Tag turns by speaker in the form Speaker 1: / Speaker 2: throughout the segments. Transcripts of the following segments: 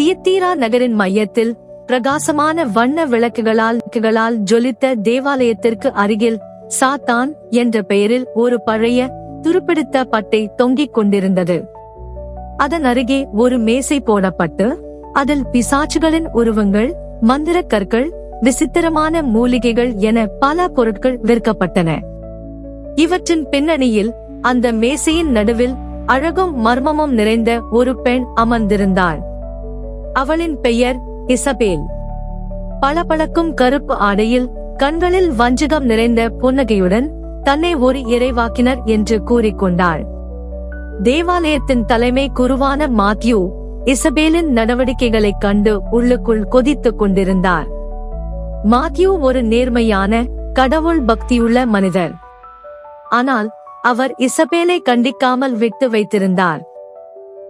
Speaker 1: தியத்தீரா நகரின் மையத்தில் பிரகாசமான வண்ண விளக்குகளால் ஜொலித்த தேவாலயத்திற்கு அருகில் சாத்தான் என்ற பெயரில் ஒரு பழைய துருப்பிடித்த பட்டை தொங்கிக் கொண்டிருந்தது. அதன் அருகே ஒரு மேசை போடப்பட்டு அதில் பிசாச்சுகளின் உருவங்கள் மந்திர கற்கள் விசித்திரமான மூலிகைகள் என பல பொருட்கள் விற்கப்பட்டன. இவற்றின் பின்னணியில் அந்த மேசையின் நடுவில் அழகும் மர்மமும் நிறைந்த ஒரு பெண் அமர்ந்திருந்தாள். அவளின் பெயர் இசபேல். பளபளக்கும் கருப்பு ஆடையில் கண்களில் வஞ்சகம் நிறைந்த புன்னகையுடன் தன்னை ஒரு இறைவாக்கினர் என்று கூறிக்கொண்டாள். தேவாலயத்தின் தலைமை குருவான மாத்யூ இசபேலின் நடவடிக்கைகளைக் கண்டு உள்ளுக்குள் கொதித்துக் கொண்டிருந்தார். மாத்யூ ஒரு நேர்மையான கடவுள் பக்தியுள்ள மனிதர். ஆனால் அவர் இசபேலை கண்டிக்காமல் விட்டு வைத்திருந்தார்.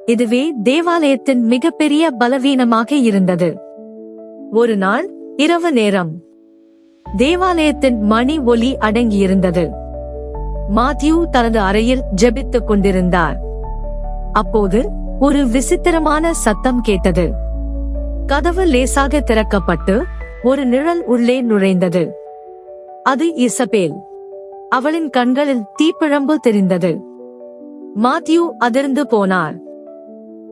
Speaker 1: இதுவே தேவாலயத்தின் மிகப்பெரிய பலவீனமாக இருந்தது. ஒரு நாள் இரவு நேரம். தேவாலயத்தின் மணி ஒலி அடங்கியிருந்தது. மாத்யூ தனது அறையில் ஜெபித்துக் கொண்டிருந்தார். அப்போது ஒரு விசித்திரமான சத்தம் கேட்டது. கதவு லேசாக திறக்கப்பட்டு ஒரு நிழல் உள்ளே நுழைந்தது. அது இசபேல். அவளின் கண்களில் தீப்பிழம்பு தெரிந்தது. மாத்யூ அதிர்ந்து போனார்.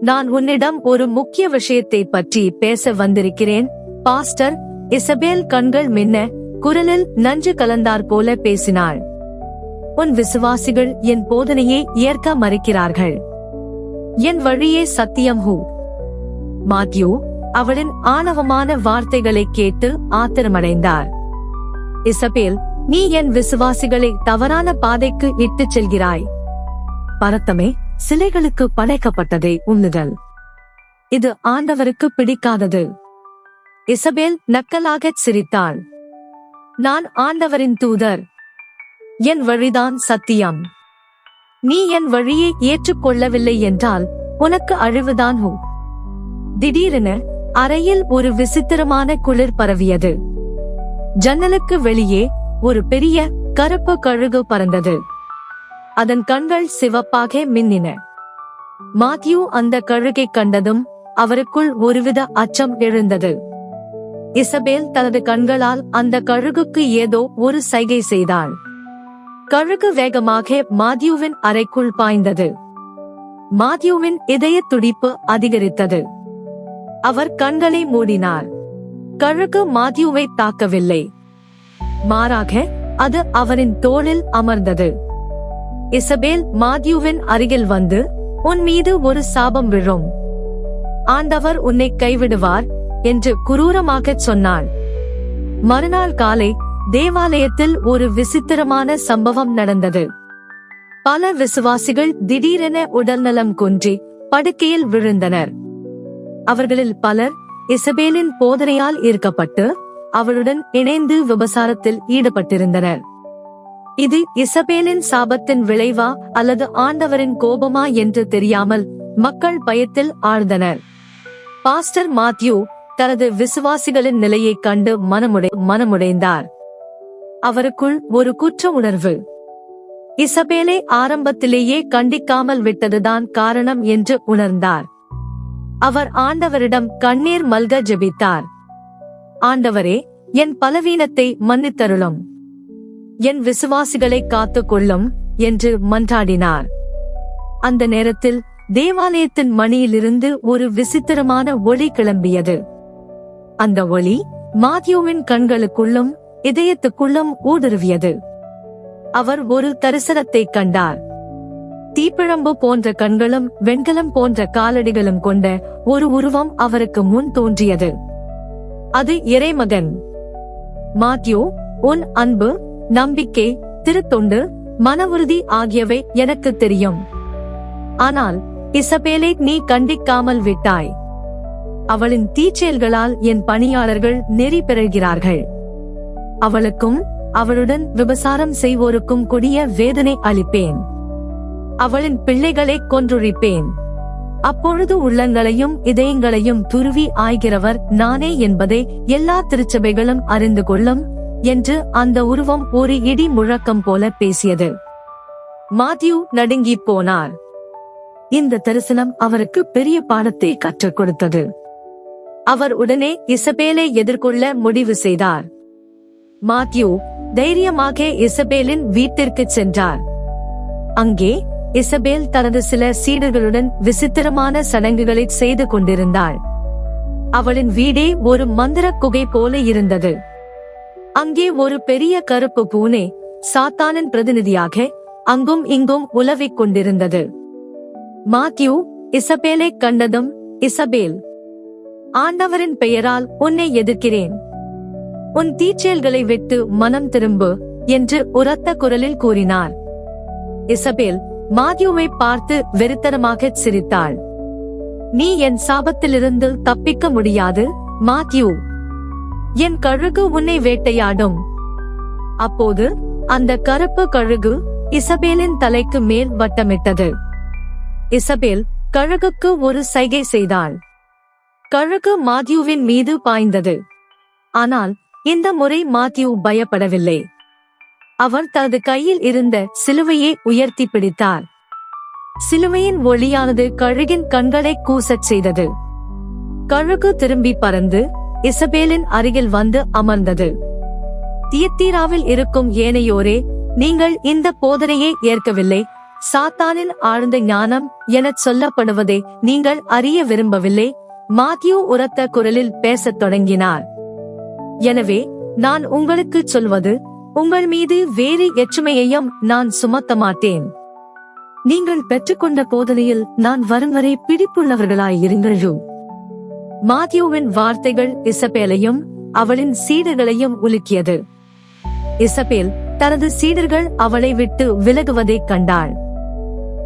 Speaker 1: நான் உன்னிடம் ஒரு முக்கிய விஷயத்தை பற்றி பேச வந்திருக்கிறேன். பாஸ்டர் இசபேல் கண்கள் மின்ன குரலில் நஞ்சு கலந்தார் போல பேசினாள். உன் விசுவாசிகள் என் போதனையை ஏற்க மறுக்கிறார்கள். என் வழியே சத்தியம் ஹூ. மாத்யூ அவளின் ஆணவமான வார்த்தைகளை கேட்டு ஆத்திரமடைந்தார். இசபேல் நீ என் விசுவாசிகளை தவறான பாதைக்கு இட்டுச் செல்கிறாய். பரத்தமே சிலைகளுக்கு படைக்கப்பட்டதை உண்ணுதல். இது ஆண்டவருக்கு பிடிக்காதது. இசபேல் நக்கலாக சிரித்தாள். நான் ஆண்டவரின் தூதர். என் வழிதான் சத்தியம். நீ என் வழியை ஏற்றுக்கொள்ளவில்லை என்றால் உனக்கு அழிவுதான் ஹூ. திடீரென அறையில் ஒரு விசித்திரமான குளிர் பரவியது. ஜன்னலுக்கு வெளியே ஒரு பெரிய கருப்பு கழுகு பறந்தது. அதன் கண்கள் சிவப்பாக மின்னின. மாத்யூ அந்த கழுகை கண்டதும் அவருக்குள் ஒருவித அச்சம் எழுந்தது. இசபேல் தனது கண்களால் அந்த கழுகுக்கு ஏதோ ஒரு சைகை செய்தாள். கழுகு வேகமாக மாத்யூவின் அறைக்குள் பாய்ந்தது. மாத்யூவின் இதய துடிப்பு அதிகரித்தது. அவர் கண்களை மூடினார். கழுகு மாத்யூவை தாக்கவில்லை. மாறாக அது அவரின் தோளில் அமர்ந்தது. இசபேல் மாத்யூவின் அருகில் வந்து உன் மீது ஒரு சாபம் விழும். ஆண்டவர் உன்னை கைவிடுவார் என்று குரூரமாகச் சொன்னாள். மறுநாள் காலை தேவாலயத்தில் ஒரு விசித்திரமான சம்பவம் நடந்தது. பல விசுவாசிகள் திடீரென உடல்நலம் குன்றி படுக்கையில் விழுந்தனர். அவர்களில் பலர் இசபேலின் போதனையால் ஈர்க்கப்பட்டு அவளுடன் இணைந்து விபசாரத்தில் ஈடுபட்டிருந்தனர். இது இசபேலின் சாபத்தின் விளைவா அல்லது ஆண்டவரின் கோபமா என்று தெரியாமல் மக்கள் பயத்தில் ஆழ்ந்தனர். பாஸ்டர் மாத்யூ தனது விசுவாசிகளின் நிலையை கண்டு மனமுடை மனமுடைந்தார். அவருக்குள் ஒரு குற்ற உணர்வு. இசபேலை ஆரம்பத்திலேயே கண்டிக்காமல் விட்டதுதான் காரணம் என்று உணர்ந்தார். அவர் ஆண்டவரிடம் கண்ணீர் மல்க ஜெபித்தார். ஆண்டவரே என் பலவீனத்தை மன்னித்தருளும். என் விசுவாசிகளை காத்து கொள்ளும் என்று மன்றாடினார். அந்த நேரத்தில் தேவாலயத்தின் மணியிலிருந்து ஒரு விசித்திரமான ஒளி கிளம்பியது. அந்த ஒளி மாத்யூவின் கண்களுக்குள்ளும் இதயத்துக்குள்ளும் ஊடுருவியது. அவர் ஒரு தரிசனத்தை கண்டார். தீப்பிழம்பு போன்ற கண்களும் வெண்கலம் போன்ற காலடிகளும் கொண்ட ஒரு உருவம் அவருக்கு முன் தோன்றியது. அது இறைமகன். மாத்யூ உன் அன்பு நம்பிக்கை திருத்தொண்டு மன உறுதி ஆகியவை எனக்கு தெரியும். ஆனால் இசபேலை நீ கண்டிக்காமல் விட்டாய். அவளின் தீச்செயல்களால் என் பணியாளர்கள் நெறி பெறுகிறார்கள் அவளுக்கும் அவளுடன் விபசாரம் செய்வோருக்கும் கொடிய வேதனை அளிப்பேன். அவளின் பிள்ளைகளை கொன்றுழிப்பேன். அப்பொழுது உள்ளங்களையும் இதயங்களையும் துருவி ஆய்கிறவர் நானே என்பதை எல்லா திருச்சபைகளும் அறிந்து கொள்ளும். என்று அந்த உருவம் ஒரு இடி முழக்கம் போல பேசியது. மாத்யூ நடுங்கிப் போனார். இந்த தரிசனம் அவருக்கு பெரிய பாடத்தை கற்றுக் கொடுத்தது. அவர் உடனே இசபேலை எதிர்கொள்ள முடிவு செய்தார். மாத்யூ தைரியமாக இசபேலின் வீட்டிற்கு சென்றார். அங்கே இசபேல் தனது சில சீடர்களுடன் விசித்திரமான சடங்குகளை செய்து கொண்டிருந்தாள். அவளின் வீடே ஒரு மந்திர குகை போல இருந்தது. அங்கே ஒரு பெரிய கருப்பு பூனை சாத்தானின் பிரதிநிதியாக அங்கும் இங்கும் உலவிக் கொண்டிருந்தது. மாத்யூ இசபேலை கண்டதும் இசபேல் ஆண்டவரின் பெயரால் உன்னை எதிர்க்கிறேன். உன் தீச்செயல்களை விட்டு மனம் திரும்பு என்று உரத்த குரலில் கூறினார். இசபேல் மாத்யூவை பார்த்து வெறித்தனமாக சிரித்தாள். நீ என் சாபத்திலிருந்து தப்பிக்க முடியாது மாத்யூ. என் கழுகு உன்னை வேட்டையாடும். அப்போது அந்த கருப்பு கழுகு இசபேலின் தலைக்கு மேல் வட்டமிட்டது. இசபேல் கழுகுக்கு ஒரு சைகை செய்தாள். கழுகு மாத்யூவின் மீது பாய்ந்தது. ஆனால் இந்த முறை மாத்யூ பயப்படவில்லை. அவர் தனது கையில் இருந்த சிலுவையை உயர்த்தி பிடித்தார். சிலுவையின் ஒளியானது கழுகின் கண்களை கூசச் செய்தது. கழுகு திரும்பி பறந்து இசபேலின் அருகில் வந்து அமர்ந்தது. தியத்தீராவில் இருக்கும் ஏனையோரே நீங்கள் இந்த போதனையை ஏற்கவில்லை. சாத்தானின் ஆழ்ந்த ஞானம் எனச் சொல்லப்படுவதை நீங்கள் அறிய விரும்பவில்லை. மாத்யூ உரத்த குரலில் பேசத் தொடங்கினார். எனவே நான் உங்களுக்கு சொல்வது உங்கள் மீது வேறு எச்சுமையையும் நான் சுமத்த மாட்டேன். நீங்கள் பெற்றுக்கொண்ட போதனையில் நான் வரும் வரை பிடிப்புள்ளவர்களாயிருங்கள் மாத்யூவின் வார்த்தைகள் இசபேலையும் அவளின் சீடர்களையும் உலுக்கியது. இசபேல் தனது சீடர்கள் அவளை விட்டு விலகுவதைக் கண்டாள்.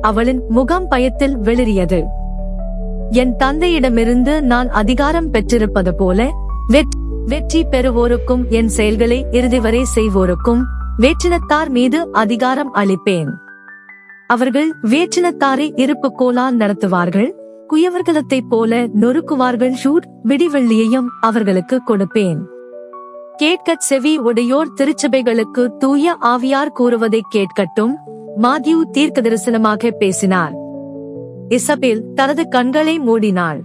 Speaker 1: அவளின் முகம் பயத்தில் வெளிரியது என் தந்தையிடமிருந்து நான் அதிகாரம் பெற்றிருப்பது போல வெற்றி பெறுவோருக்கும் என் செயல்களை இறுதி வரை செய்வோருக்கும் வேற்றினத்தார் மீது அதிகாரம் அளிப்பேன். அவர்கள் வேற்றினத்தாரை இருப்புக்கோலால் நடத்துவார்கள் குயவர்களத்தைப் போல நொறுக்குவார்கள் ஷூட் விடிவெள்ளியையும் அவர்களுக்கு கொடுப்பேன். கேட்கச் செவி உடையோர் திருச்சபைகளுக்கு தூய ஆவியார் கூறுவதைக் கேட்கட்டும் மாத்யூ தீர்க்க தரிசனமாக பேசினார். இசபேல் தனது கண்களை மூடினாள்.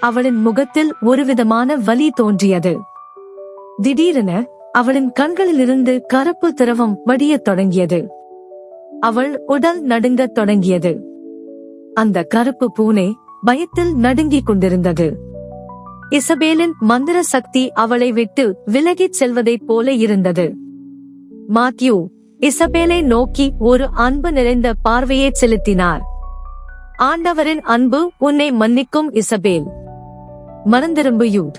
Speaker 1: அவளின் முகத்தில் ஒருவிதமான வலி தோன்றியது. திடீரென அவளின் கண்களிலிருந்து கருப்பு திரவம் வடியத் தொடங்கியது. அவள் உடல் நடுங்கத் தொடங்கியது. அந்த கருப்பு பூனை பயத்தில் நடுங்கிக் கொண்டிருந்தது. இசபேலின் மந்திர சக்தி அவளை விட்டு விலகிச் செல்வதைப் போல இருந்தது. மாத்யூ இசபேலை நோக்கி ஒரு அன்பு நிறைந்த பார்வையை செலுத்தினார். ஆண்டவரின் அன்பு உன்னை மன்னிக்கும் இசபேல். மறந்திரும்பு யூத்.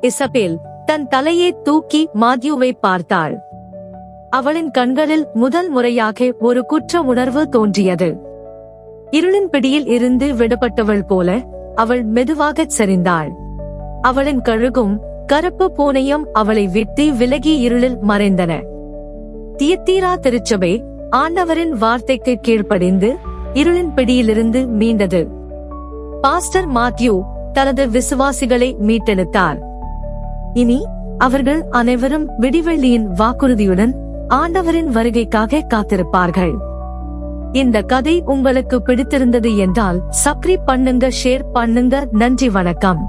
Speaker 1: இசபேல் தன் தலையை தூக்கி மாத்யூவை பார்த்தாள். அவளின் கண்களில் முதல் முறையாக ஒரு குற்ற உணர்வு தோன்றியது. இருளின் பிடியில் இருந்து விடப்பட்டவள் போல அவள் மெதுவாகச் சரிந்தாள். அவளின் கழுகும் கருப்பு பூனையும் அவளை விட்டு விலகி இருளில் மறைந்தன. தியத்தீரா திருச்சபை ஆண்டவரின் வார்த்தைக்கு கீழ்ப்படிந்து இருளின் பிடியிலிருந்து மீண்டது. பாஸ்டர் மாத்யூ தனது விசுவாசிகளை மீட்டெடுத்தார். இனி அவர்கள் அனைவரும் விடிவெள்ளியின் வாக்குறுதியுடன் ஆண்டவரின் வருகைக்காக காத்திருப்பார்கள். இந்த கதை உங்களுக்கு பிடித்திருந்தது என்றால் சப்ஸ்கிரைப் பண்ணுங்க ஷேர் பண்ணுங்க நன்றி வணக்கம்.